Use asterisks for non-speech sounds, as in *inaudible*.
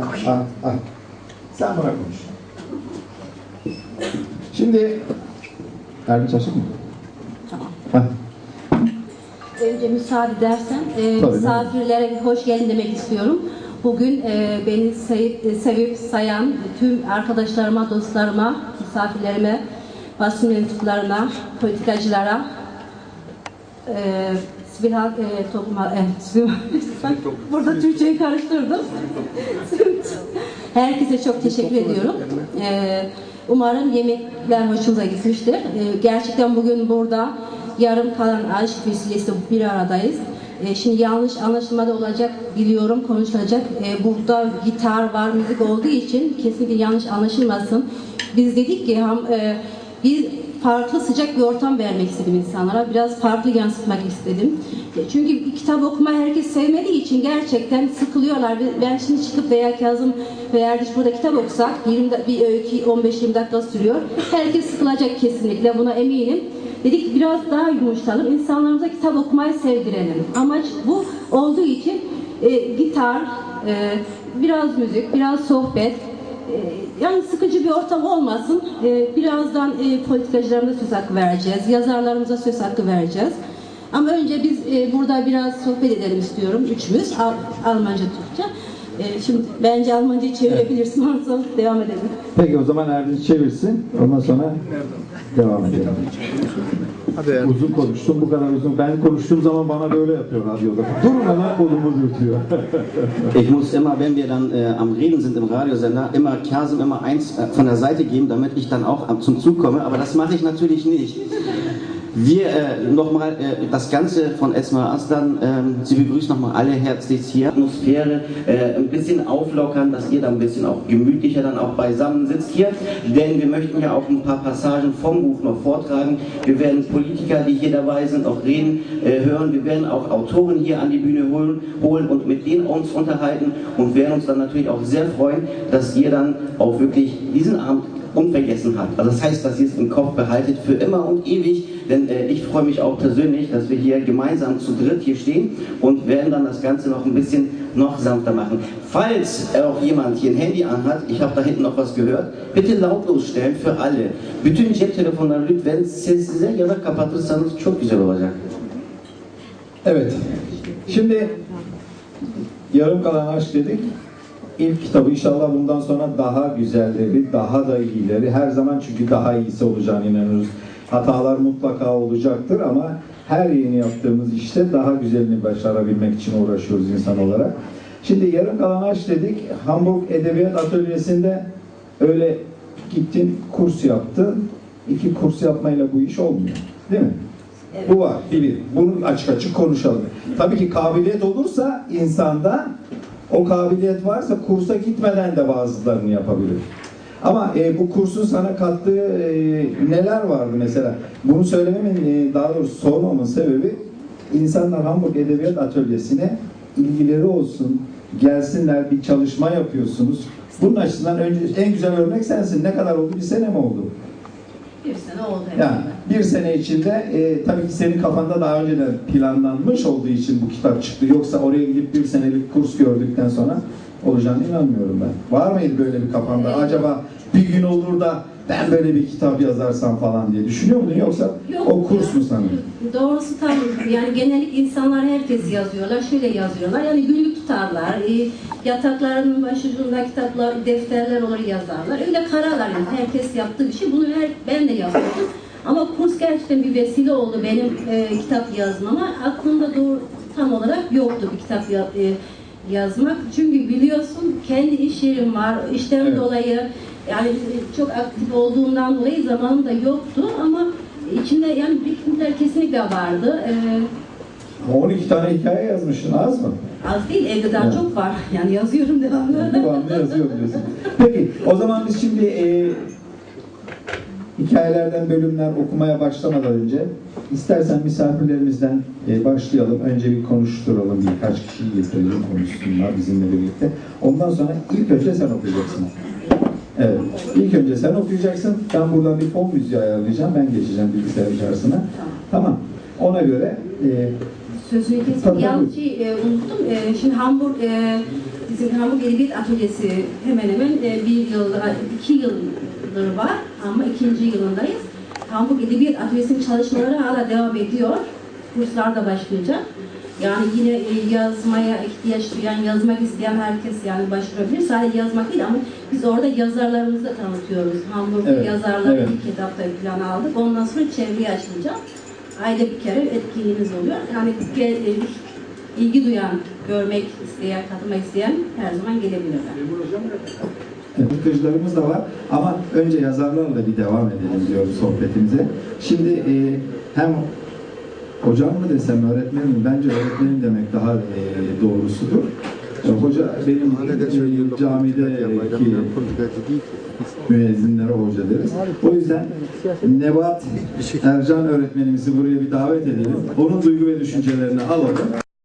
Ah, ah, ah. Sen bana konuş. Şimdi Erdinç açık mı? Tamam. Hah. Önce müsaade edersen e, Tabii, misafirlere bir hoş geldin demek istiyorum. Bugün e, beni sevip, e, sevip sayan tüm arkadaşlarıma, dostlarıma, misafirlerime, basın mensuplarına, politikacılara, e, sivil halk e, topluma, e, sivil- *laughs* burada Türkçeyi karıştırdım. Herkese çok teşekkür ediyorum. E, umarım yemekler hoşunuza gitmiştir. E, gerçekten bugün burada yarım kalan aşk vesilesi bir aradayız. E, şimdi yanlış anlaşılma da olacak biliyorum konuşulacak. E, burada gitar var, müzik olduğu için kesinlikle yanlış anlaşılmasın. Biz dedik ki ham, e, biz farklı sıcak bir ortam vermek istedim insanlara. Biraz farklı yansıtmak istedim. E, Çünkü kitap okuma herkes sevmediği için gerçekten sıkılıyorlar. Ben şimdi çıkıp veya Kazım veya Erdiş burada kitap okusak 20 da- bir öykü 15-20 dakika sürüyor. Herkes sıkılacak kesinlikle buna eminim. Dedik biraz daha yumuşatalım. insanlarımıza kitap okumayı sevdirelim. Amaç bu olduğu için e, gitar, e, biraz müzik, biraz sohbet, yani sıkıcı bir ortam olmasın. E, birazdan e, politikacılarımıza söz hakkı vereceğiz, yazarlarımıza söz hakkı vereceğiz. Ama önce biz e, burada biraz sohbet edelim istiyorum. Üçümüz Al- Almanca, Türkçe. E, şimdi bence Almancayı çevirebilirsin. Ondan sonra devam edelim. Peki o zaman Erdinç çevirsin. Ondan sonra devam edelim. Uzun konuştum bu kadar uzun. Ben konuştuğum zaman bana böyle yapıyor radyoda. Durun lan kolumu dürtüyor. *laughs* Ich muss immer, wenn wir dann äh, am Reden sind im Radiosender, immer Kasim immer eins äh, von der Seite geben, damit ich dann auch zum Zug komme. Aber das mache ich natürlich nicht. Wir äh, nochmal äh, das Ganze von Esma Aslan. ähm, Sie begrüßen nochmal alle herzlich hier. Atmosphäre äh, ein bisschen auflockern, dass ihr dann ein bisschen auch gemütlicher dann auch beisammen sitzt hier. Denn wir möchten ja auch ein paar Passagen vom Buch noch vortragen. Wir werden Politiker, die hier dabei sind, auch reden, äh, hören. Wir werden auch Autoren hier an die Bühne holen, holen und mit denen uns unterhalten und werden uns dann natürlich auch sehr freuen, dass ihr dann auch wirklich diesen Abend unvergessen habt. Also das heißt, dass ihr es im Kopf behaltet für immer und ewig, denn äh, ich freue mich auch persönlich, dass wir hier gemeinsam zu dritt hier stehen und werden dann das Ganze noch ein bisschen noch sanfter machen. Falls auch jemand hier ein Handy anhat, ich habe da hinten noch was gehört, bitte lautlos stellen für alle. Bütün cep telefonları lütfen sessize ya da kapatırsanız çok güzel olacak. Evet. Şimdi yarım kalan aşk dedik. İlk kitabı inşallah bundan sonra daha güzelleri, daha da iyileri, her zaman çünkü daha iyisi olacağına inanıyoruz. Hatalar mutlaka olacaktır ama her yeni yaptığımız işte daha güzelini başarabilmek için uğraşıyoruz insan olarak. Şimdi yarım kalan aşk dedik. Hamburg Edebiyat Atölyesi'nde öyle gittin, kurs yaptın. İki kurs yapmayla bu iş olmuyor. Değil mi? Bu var, bilir. Bunu açık açık konuşalım. Tabii ki kabiliyet olursa insanda o kabiliyet varsa kursa gitmeden de bazılarını yapabilir. Ama e, bu kursun sana kattığı e, neler vardı mesela? Bunu söylememin e, daha doğrusu sormamın sebebi insanlar Hamburg Edebiyat Atölyesi'ne ilgileri olsun, gelsinler bir çalışma yapıyorsunuz. Bunun açısından önce en güzel örnek sensin. Ne kadar oldu? Bir sene mi oldu? Bir sene oldu Yani bir sene içinde e, tabii ki senin kafanda daha önceden planlanmış olduğu için bu kitap çıktı. Yoksa oraya gidip bir senelik kurs gördükten sonra olacağını inanmıyorum ben. Var mıydı böyle bir kafanda? Acaba bir gün olur da ben böyle bir kitap yazarsam falan diye düşünüyor muydun? Yoksa Yok o kurs mu sana? Doğrusu tam yani genellikle insanlar herkes yazıyorlar. Şöyle yazıyorlar. Yani günlük tutarlar. E, yataklarının başucunda kitaplar, defterler olur yazarlar. Öyle kararlar yani. Herkes yaptığı bir şey. Bunu her, ben de yapıyordum. Ama kurs gerçekten bir vesile oldu benim e, kitap yazmama. Aklımda doğru tam olarak yoktu bir kitap ya- e, yazmak. Çünkü biliyorsun kendi iş yerim var. İşten Evet. dolayı yani çok aktif olduğundan dolayı zamanım da yoktu ama içinde yani birikintiler kesinlikle vardı. Ee, Ama 12 tane hikaye yazmışsın az mı? az değil evde daha Evet. çok var. Yani yazıyorum devamlı. Devamlı yazıyor diyorsun. Peki o zaman biz şimdi e, hikayelerden bölümler okumaya başlamadan önce istersen misafirlerimizden e, başlayalım. Önce bir konuşturalım. Birkaç kişiyi getirelim konuşsunlar bizimle birlikte. Ondan sonra ilk önce sen okuyacaksın. Evet. İlk önce sen okuyacaksın. Ben buradan bir fon müziği ayarlayacağım. Ben geçeceğim bilgisayar içerisine. Tamam. Ona göre e, Sözünü kesip yalnız şey, e, unuttum. E, şimdi Hamburg e, Bizim Hamburg Edebiyat Atölyesi hemen hemen e, bir yıl, iki yıldır var ama ikinci yılındayız. Hamburg Edebiyat Atölyesi'nin çalışmaları hala devam ediyor. Kurslar da başlayacak. Yani yine e, yazmaya ihtiyaç duyan, yazmak isteyen herkes yani başvurabilir. Sadece yazmak değil ama biz orada yazarlarımızı da tanıtıyoruz. Hamburg Evet, yazarları evet. ilk kitapta plan aldık. Ondan sonra çevreyi açılacak. Ayda bir kere etkinliğimiz oluyor. Yani e, ilgi duyan, görmek isteyen, katılmak isteyen her zaman gelebilirler. Bakıcılarımız da var ama önce yazarlarla bir devam edelim diyoruz sohbetimize. Şimdi e, hem hocam mı desem öğretmenim mi? Bence öğretmenim demek daha e, doğrusudur. E, hoca benim e, camideki müezzinlere hoca deriz. O yüzden Nebat Ercan öğretmenimizi buraya bir davet edelim. Onun duygu ve düşüncelerini alalım.